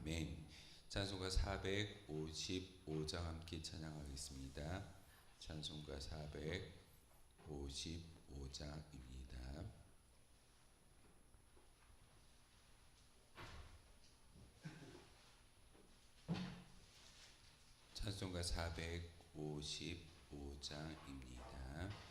아멘. 찬송가 455장 함께 찬양하겠습니다. 찬송가 455장입니다. 찬송가 455장입니다.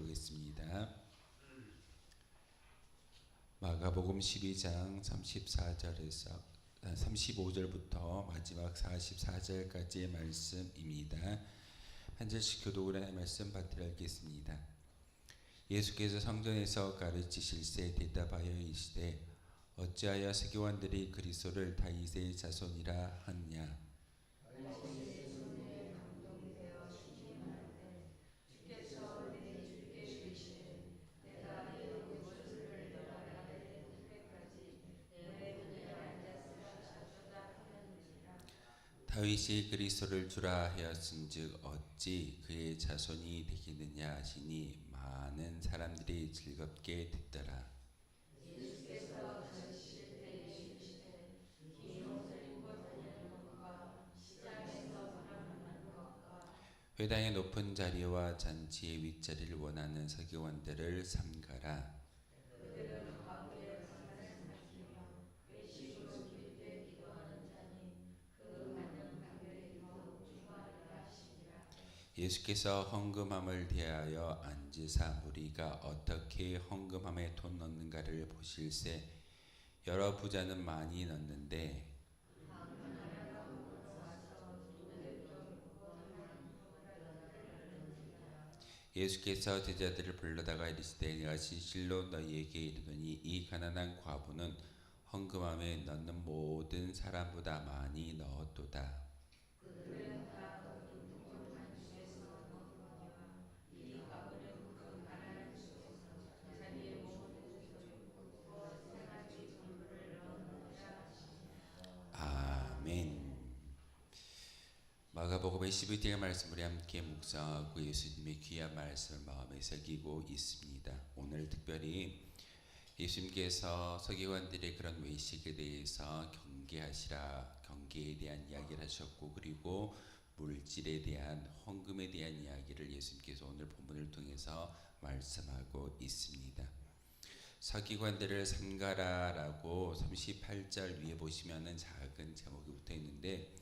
보겠습니다. 마가복음 12장 34절에서 35절부터 마지막 44절까지의 말씀입니다. 한 절씩 하는 말씀 받들어 읽겠습니다. 예수께서 성전에서 가르치실세 대답하여 이르시되 어찌하여 세교관들이 그리스도를 다윗의 자손이라 하느냐 다윗이 그리스도를 주라 하였은즉 어찌 그의 자손이 되겠느냐 하시니 많은 사람들이 즐겁게 듣더라. 회당의 높은 자리와 잔치의 윗자리를 원하는 서기관들을 삼가라. 예수께서 헌금함을 대하여 앉으사 무리가 어떻게 헌금함에 돈 넣는가를 보실세 여러 부자는 많이 넣는데 예수께서 제자들을 불러다가 이르시되 내가 진실로 너희에게 이르노니 이 가난한 과부는 헌금함에 넣는 모든 사람보다 많이 넣었도다. 마가복음의 12장의 말씀을 함께 묵상하고 예수님의 귀한 말씀을 마음에 새기고 있습니다. 오늘 특별히 예수님께서 서기관들의 그런 외식에 대해서 경계하시라 경계에 대한 이야기를 하셨고 그리고 물질에 대한 헌금에 대한 이야기를 예수님께서 오늘 본문을 통해서 말씀하고 있습니다. 서기관들을 삼가라라고 38절 위에 보시면은 작은 제목이 붙어 있는데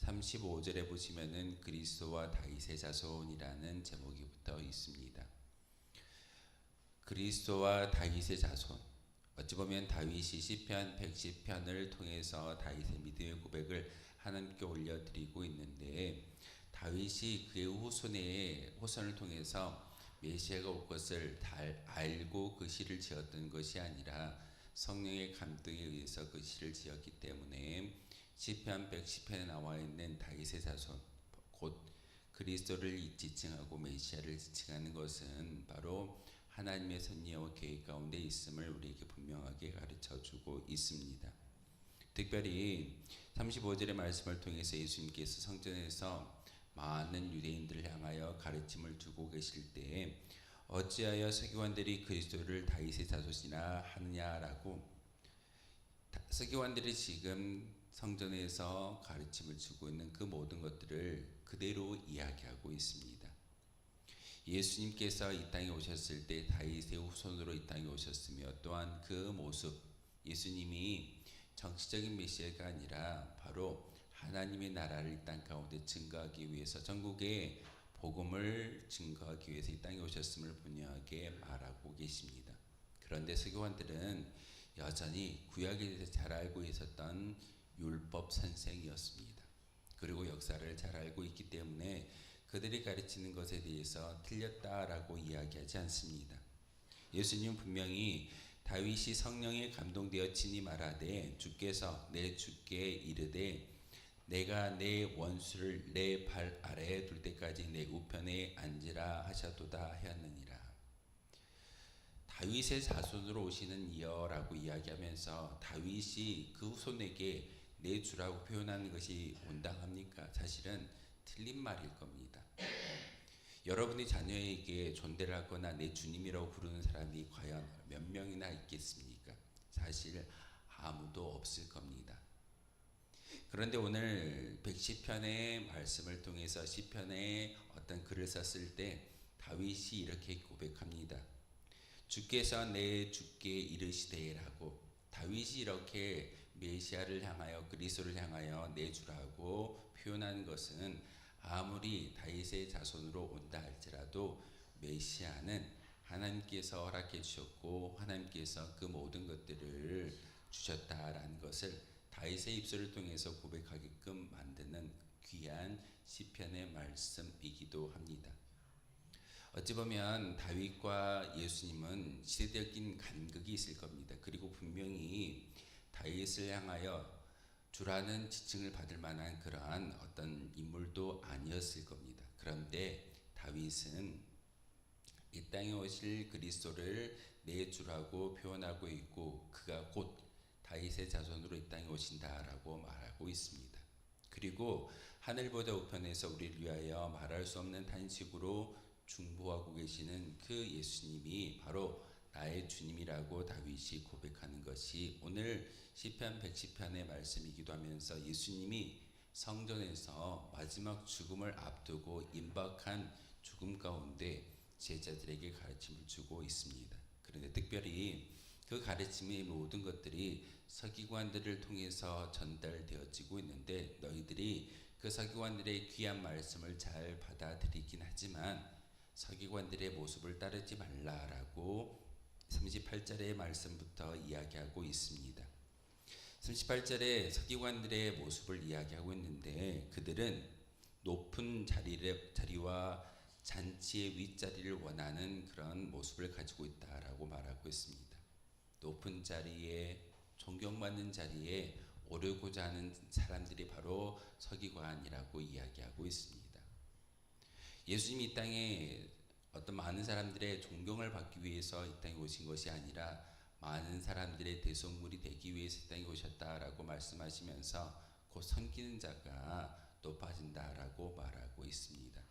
35절에 보시면은 그리스도와 다윗의 자손이라는 제목이 붙어 있습니다. 그리스도와 다윗의 자손 어찌 보면 다윗이 시편 110편을 통해서 다윗의 믿음의 고백을 하나님께 올려 드리고 있는데 다윗이 그의 후손의 후손을 통해서 메시아가 올 것을 달 알고 그 시를 지었던 것이 아니라 성령의 감동에 의해서 그 시를 지었기 때문에 시편 110편에 나와 있는 다윗의 자손 곧 그리스도를 지칭하고 메시아를 지칭하는 것은 바로 하나님의 섭리와 계획 가운데 있음을 우리에게 분명하게 가르쳐 주고 있습니다. 특별히 35절의 말씀을 통해서 예수님께서 성전에서 많은 유대인들을 향하여 가르침을 주고 계실 때에 어찌하여 서기관들이 그리스도를 다윗의 자손이나 하느냐라고 서기관들이 지금 성전에서 가르침을 주고 있는 그 모든 것들을 그대로 이야기하고 있습니다. 예수님께서 이 땅에 오셨을 때 다윗의 후손으로 이 땅에 오셨으며 또한 그 모습 예수님이 정치적인 메시아가 아니라 바로 하나님의 나라를 이 땅 가운데 증거하기 위해서 전국에 복음을 증거하기 위해서 이 땅에 오셨음을 분명하게 말하고 계십니다. 그런데 서기관들은 여전히 구약에 대해서 잘 알고 있었던 율법 선생이었습니다. 그리고 역사를 잘 알고 있기 때문에 그들이 가르치는 것에 대해서 틀렸다라고 이야기하지 않습니다. 예수님 분명히 다윗이 성령에 감동되어 친히 말하되 주께서 내 주께 이르되 내가 내 원수를 내 발 아래에 둘 때까지 내 우편에 앉으라 하셨도다 하였느니라. 다윗의 자손으로 오시는 이여라고 이야기하면서 다윗이 그 후손에게 내 주라고 표현하는 것이 온당합니까? 사실은 틀린 말일 겁니다. 여러분이 자녀에게 존대를 하거나 내 주님이라고 부르는 사람이 과연 몇 명이나 있겠습니까? 사실 아무도 없을 겁니다. 그런데 오늘 110편의 말씀을 통해서 시편에 어떤 글을 썼을 때 다윗이 이렇게 고백합니다. 주께서 내 주께 이르시되라고 다윗이 이렇게 메시아를 향하여 그리스도를 향하여 내 주라고 표현한 것은 아무리 다윗의 자손으로 온다 할지라도 메시아는 하나님께서 허락해 주셨고 하나님께서 그 모든 것들을 주셨다라는 것을 다윗의 입술을 통해서 고백하게끔 만드는 귀한 시편의 말씀이기도 합니다. 어찌 보면 다윗과 예수님은 시대적인 간극이 있을 겁니다. 그리고 분명히 다윗을 향하여 주라는 지칭을 받을 만한 그러한 어떤 인물도 아니었을 겁니다. 그런데 다윗은 이 땅에 오실 그리스도를 내 주라고 표현하고 있고 그가 곧 다윗의 자손으로 이 땅에 오신다라고 말하고 있습니다. 그리고 하늘보다 우편에서 우리를 위하여 말할 수 없는 탄식으로 중보하고 계시는 그 예수님이 바로 나의 주님이라고 다윗이 고백하는 것이 오늘 시편 110편의 말씀이기도 하면서 예수님이 성전에서 마지막 죽음을 앞두고 임박한 죽음 가운데 제자들에게 가르침을 주고 있습니다. 그런데 특별히 그 가르침의 모든 것들이 서기관들을 통해서 전달되어지고 있는데 너희들이 그 서기관들의 귀한 말씀을 잘 받아들이긴 하지만 서기관들의 모습을 따르지 말라라고 38절의 말씀부터 이야기하고 있습니다. 38절에 서기관들의 모습을 이야기하고 있는데 그들은 높은 자리를, 자리와 잔치의 윗자리를 원하는 그런 모습을 가지고 있다라고 말하고 있습니다. 높은 자리에 존경받는 자리에 오르고자 하는 사람들이 바로 서기관이라고 이야기하고 있습니다. 예수님이 이 땅에 어떤 많은 사람들의 존경을 받기 위해서 이 땅에 오신 것이 아니라 많은 사람들의 대속물이 되기 위해서 이 땅에 오셨다라고 말씀하시면서 곧 섬기는 자가 높아진다라고 말하고 있습니다.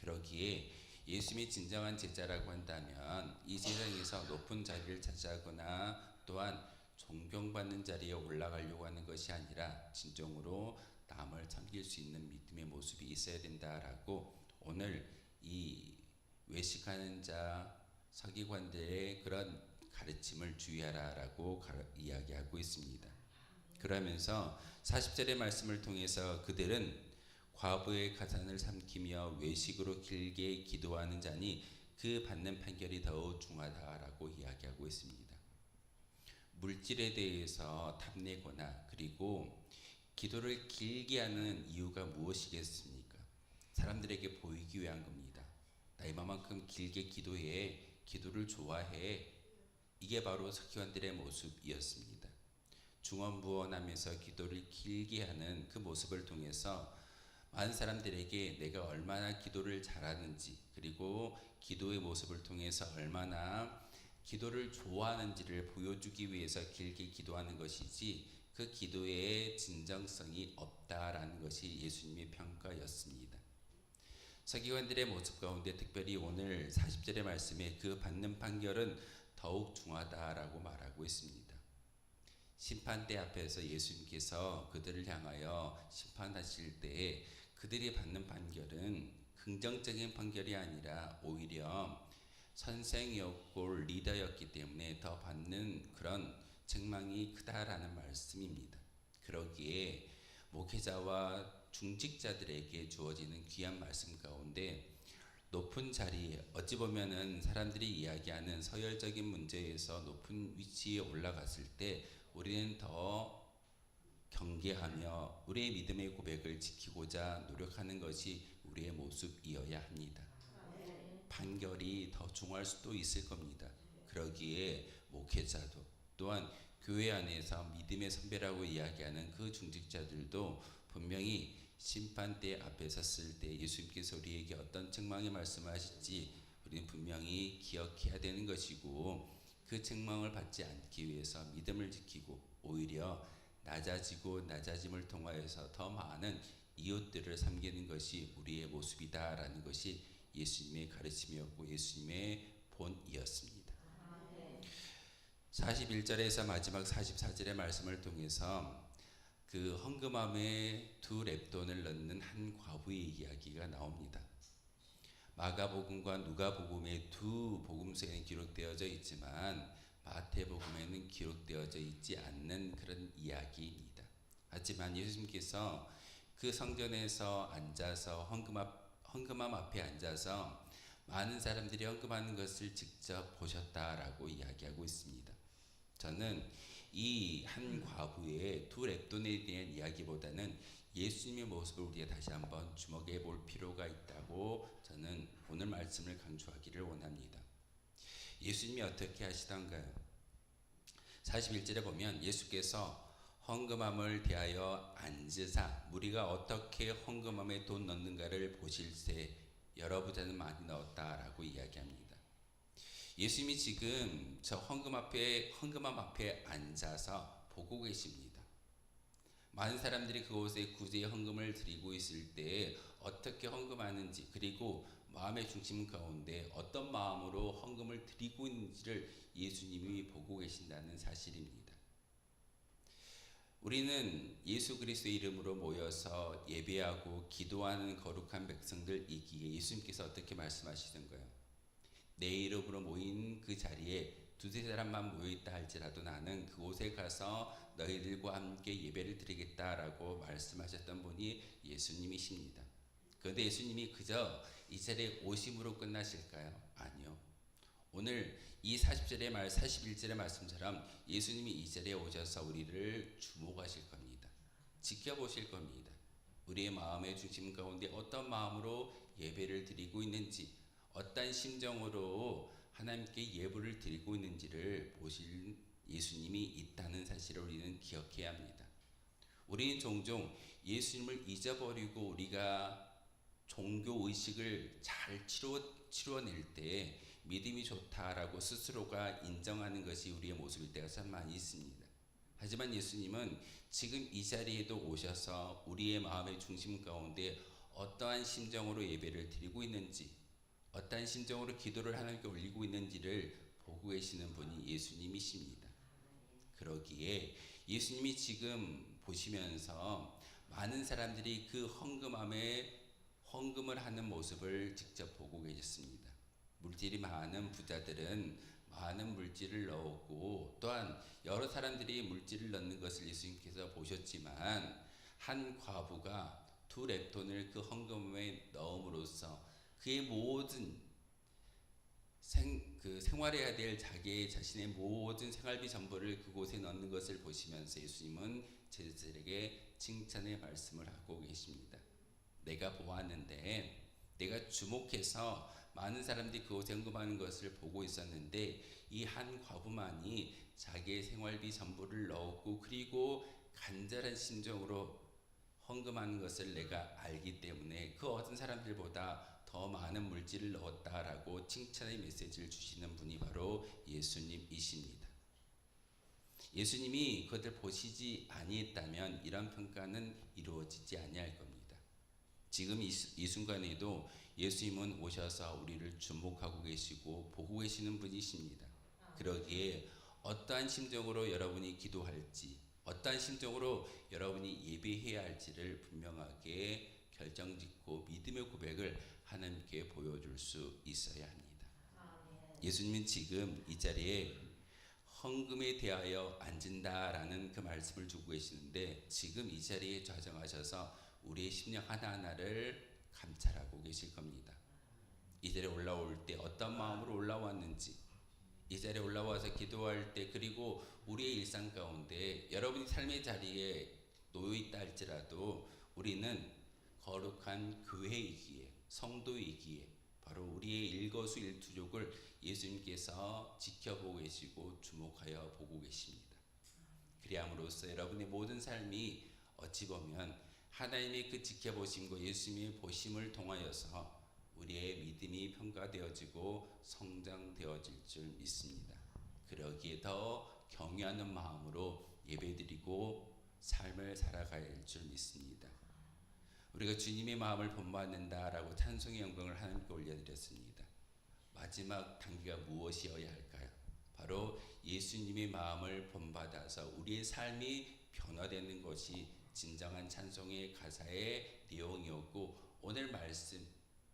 그러기에 예수님이 진정한 제자라고 한다면 이 세상에서 높은 자리를 차지하거나 또한 존경받는 자리에 올라가려고 하는 것이 아니라 진정으로 남을 섬길 수 있는 믿음의 모습이 있어야 된다라고 오늘 이 외식하는 자 서기관들의 그런 가르침을 주의하라라고 이야기하고 있습니다. 그러면서 40절의 말씀을 통해서 그들은 과부의 가산을 삼키며 외식으로 길게 기도하는 자니 그 받는 판결이 더욱 중하다라고 이야기하고 있습니다. 물질에 대해서 탐내거나 그리고 기도를 길게 하는 이유가 무엇이겠습니까? 사람들에게 보이기 위한 겁니다. 나 이만큼 길게 기도해, 기도를 좋아해. 이게 바로 석기관들의 모습이었습니다. 중언부언하면서 기도를 길게 하는 그 모습을 통해서 많은 사람들에게 내가 얼마나 기도를 잘하는지 그리고 기도의 모습을 통해서 얼마나 기도를 좋아하는지를 보여주기 위해서 길게 기도하는 것이지 그 기도의 진정성이 없다라는 것이 예수님의 평가였습니다. 서기관들의 모습 가운데 특별히 오늘 40절의 말씀에 그 받는 판결은 더욱 중하다라고 말하고 있습니다. 심판대 앞에서 예수님께서 그들을 향하여 심판하실 때에 그들이 받는 판결은 긍정적인 판결이 아니라 오히려 선생이었고 리더였기 때문에 더 받는 그런 책망이 크다라는 말씀입니다. 그러기에 목회자와 중직자들에게 주어지는 귀한 말씀 가운데 높은 자리 어찌 보면은 사람들이 이야기하는 서열적인 문제에서 높은 위치에 올라갔을 때 우리는 더 경계하며 우리의 믿음의 고백을 지키고자 노력하는 것이 우리의 모습이어야 합니다. 판결이 더 중할 수도 있을 겁니다. 그러기에 목회자도 또한 교회 안에서 믿음의 선배라고 이야기하는 그 중직자들도 분명히 심판대 앞에 섰을 때 예수님께서 우리에게 어떤 책망의 말씀하실지 우리는 분명히 기억해야 되는 것이고 그 책망을 받지 않기 위해서 믿음을 지키고 오히려 낮아지고 낮아짐을 통하여서 더 많은 이웃들을 섬기는 것이 우리의 모습이다라는 것이 예수님의 가르침이었고 예수님의 본이었습니다. 41절에서 마지막 44절의 말씀을 통해서 그 헌금함에 두 랩돈을 넣는 한 과부의 이야기가 나옵니다. 마가복음과 누가복음의 두 복음서에는 기록되어져 있지만 마태복음에는 기록되어져 있지 않는 그런 이야기입니다. 하지만 예수님께서 그 성전에서 앉아서 헌금 앞 헌금함 앞에 앉아서 많은 사람들이 헌금하는 것을 직접 보셨다라고 이야기하고 있습니다. 저는 이 한 과부의 두 랩돈에 대한 이야기보다는 예수님의 모습을 우리가 다시 한번 주목해 볼 필요가 있다고 저는 오늘 말씀을 강조하기를 원합니다. 예수님이 어떻게 하시던가요? 41절에 보면 예수께서 헌금함을 대하여 앉으사 무리가 어떻게 헌금함에 돈 넣는가를 보실세 여러분들은 많이 넣었다라고 이야기합니다. 예수님이 지금 저 헌금 앞에 헌금함 앞에 앉아서 보고 계십니다. 많은 사람들이 그곳에 구제 헌금을 드리고 있을 때 어떻게 헌금하는지 그리고 마음의 중심 가운데 어떤 마음으로 헌금을 드리고 있는지를 예수님이 보고 계신다는 사실입니다. 우리는 예수 그리스도의 이름으로 모여서 예배하고 기도하는 거룩한 백성들이기에 예수님께서 어떻게 말씀하시던가요? 내 이름으로 모인 그 자리에 두세 사람만 모여 있다 할지라도 나는 그곳에 가서 너희들과 함께 예배를 드리겠다라고 말씀하셨던 분이 예수님이십니다. 그런데 예수님이 그저 이 자리에 오심으로 끝나실까요? 아니요. 오늘 이 40절의 말, 41절의 말씀처럼 예수님이 이 자리에 오셔서 우리를 주목하실 겁니다. 지켜보실 겁니다. 우리의 마음의 중심 가운데 어떤 마음으로 예배를 드리고 있는지, 어떤 심정으로 하나님께 예배를 드리고 있는지를 보실 예수님이 있다는 사실을 우리는 기억해야 합니다. 우리는 종종 예수님을 잊어버리고 우리가 종교 의식을 잘 치루, 치루어낼 때 믿음이 좋다라고 스스로가 인정하는 것이 우리의 모습일 때가 참 많이 있습니다. 하지만 예수님은 지금 이 자리에도 오셔서 우리의 마음의 중심 가운데 어떠한 심정으로 예배를 드리고 있는지, 어떠한 심정으로 기도를 하나님께 올리고 있는지를 보고 계시는 분이 예수님이십니다. 그러기에 예수님이 지금 보시면서 많은 사람들이 그 헌금함에 헌금을 하는 모습을 직접 보고 계셨습니다. 물질이 많은 부자들은 많은 물질을 넣었고 또한 여러 사람들이 물질을 넣는 것을 예수님께서 보셨지만 한 과부가 두 랩돈을 그 헌금에 넣음으로써 그의 모든 생, 그 생활해야 될 자기 자신의 모든 생활비 전부를 그곳에 넣는 것을 보시면서 예수님은 제자들에게 칭찬의 말씀을 하고 계십니다. 내가 보았는데 내가 주목해서 많은 사람들이 그곳에 헌금하는 것을 보고 있었는데 이 한 과부만이 자기의 생활비 전부를 넣었고 그리고 간절한 심정으로 헌금하는 것을 내가 알기 때문에 그 어떤 사람들보다 더 많은 물질을 넣었다라고 칭찬의 메시지를 주시는 분이 바로 예수님이십니다. 예수님이 그것을 보시지 아니했다면 이런 평가는 이루어지지 아니할 겁니다. 지금 이, 이 순간에도 예수님은 오셔서 우리를 주목하고 계시고 보고 계시는 분이십니다. 그러기에 어떠한 심정으로 여러분이 기도할지, 어떠한 심정으로 여러분이 예배해야 할지를 분명하게 결정짓고 믿음의 고백을 하나님께 보여줄 수 있어야 합니다. 예수님은 지금 이 자리에 헌금에 대하여 앉은다라는 그 말씀을 주고 계시는데 지금 이 자리에 좌정하셔서 우리의 심령 하나하나를 감찰하고 계실 겁니다. 이 자리에 올라올 때 어떤 마음으로 올라왔는지 이 자리에 올라와서 기도할 때 그리고 우리의 일상 가운데 여러분이 삶의 자리에 놓여 있다 할지라도 우리는 거룩한 교회이기에 성도이기에 바로 우리의 일거수일투족을 예수님께서 지켜보고 계시고 주목하여 보고 계십니다. 그리함으로써 여러분의 모든 삶이 어찌 보면 하나님의 그 지켜보심과 예수님의 보심을 통하여서 우리의 믿음이 평가되어지고 성장되어질 줄 믿습니다. 그러기에 더 경외하는 마음으로 예배드리고 삶을 할줄 믿습니다. 우리가 주님의 마음을 본받는다라고 찬송의 영광을 하나님께 올려드렸습니다. 마지막 단계가 무엇이어야 할까요? 바로 예수님의 마음을 본받아서 우리의 삶이 변화되는 것이 진정한 찬송의 가사의 내용이었고 오늘 말씀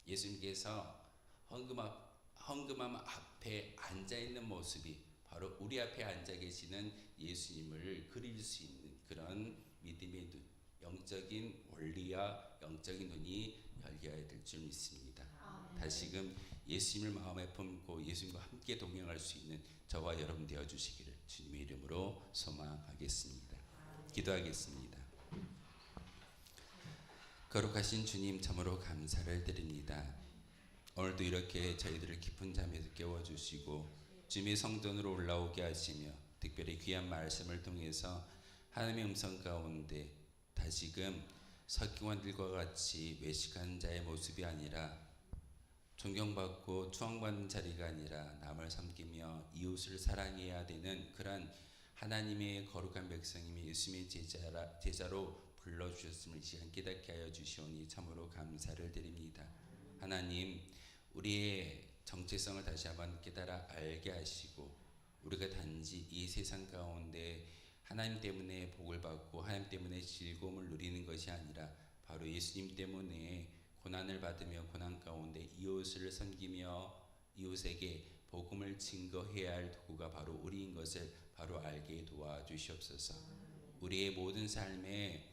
예수님께서 헌금 앞, 헌금함 앞에 앉아 있는 모습이 바로 우리 앞에 앉아 계시는 예수님을 그릴 수 있는 그런 믿음의 눈, 영적인 원리와 영적인 눈이 열려야 될 줄 믿습니다. 다시금 예수님을 마음에 품고 예수님과 함께 동행할 수 있는 저와 여러분 되어 주시기를 주님의 이름으로 소망하겠습니다. 기도하겠습니다. 거룩하신 주님 참으로 감사를 드립니다. 오늘도 이렇게 저희들을 깊은 잠에서 깨워주시고 주님의 성전으로 올라오게 하시며 특별히 귀한 말씀을 통해서 하나님의 음성 가운데 다시금 석기관들과 같이 외식한 자의 모습이 아니라 존경받고 추앙받는 자리가 아니라 남을 섬기며 이웃을 사랑해야 되는 그런 하나님의 거룩한 백성임이 예수님의 제자라, 제자로 불러주셨음을 이 시간 깨닫게 하여 주시오니 참으로 감사를 드립니다. 하나님 우리의 정체성을 다시 한번 깨달아 알게 하시고 우리가 단지 이 세상 가운데 하나님 때문에 복을 받고 하나님 때문에 즐거움을 누리는 것이 아니라 바로 예수님 때문에 고난을 받으며 고난 가운데 이웃을 섬기며 이웃에게 복음을 증거해야 할 도구가 바로 우리인 것을 바로 알게 도와주시옵소서. 우리의 모든 삶에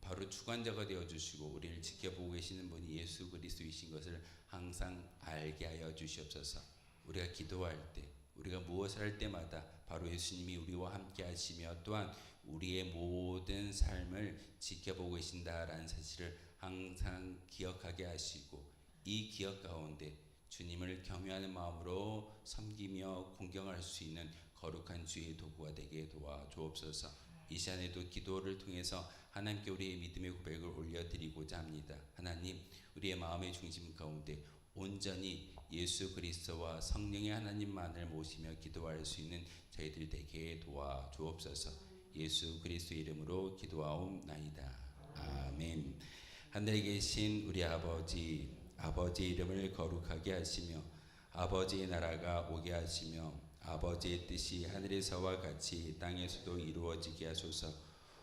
바로 주관자가 되어 주시고 우리를 지켜보고 계시는 분이 예수 그리스도이신 것을 항상 알게 하여 주시옵소서. 우리가 기도할 때 우리가 무엇을 할 때마다 바로 예수님이 우리와 함께 하시며 또한 우리의 모든 삶을 지켜보고 계신다라는 사실을 항상 기억하게 하시고 이 기억 가운데 주님을 경외하는 마음으로 섬기며 공경할 수 있는 거룩한 주의 도구가 되게 도와 주옵소서. 이 시간에도 기도를 통해서 하나님께 우리의 믿음의 고백을 올려드리고자 합니다. 하나님, 우리의 마음의 중심 가운데 온전히 예수 그리스도와 성령의 하나님만을 모시며 기도할 수 있는 저희들 되게 도와 주옵소서. 예수 그리스도 이름으로 기도하옵나이다. 아멘. 하늘에 계신 우리 아버지, 아버지 이름을 거룩하게 하시며 아버지의 나라가 오게 하시며 아버지의 뜻이 하늘에서와 같이 땅에서도 이루어지게 하소서.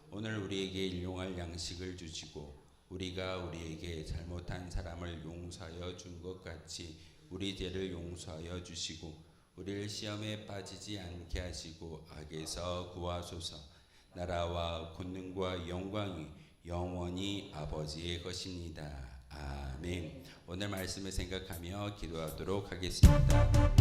오늘 우리에게 일용할 양식을 주시고 우리가 우리에게 잘못한 사람을 용서하여 준 것 같이 우리 죄를 용서하여 주시고 우리를 시험에 빠지지 않게 하시고 악에서 구하소서. 나라와 권능과 영광이 영원히 아버지의 것입니다. 아멘. 오늘 말씀을 생각하며 기도하도록 하겠습니다.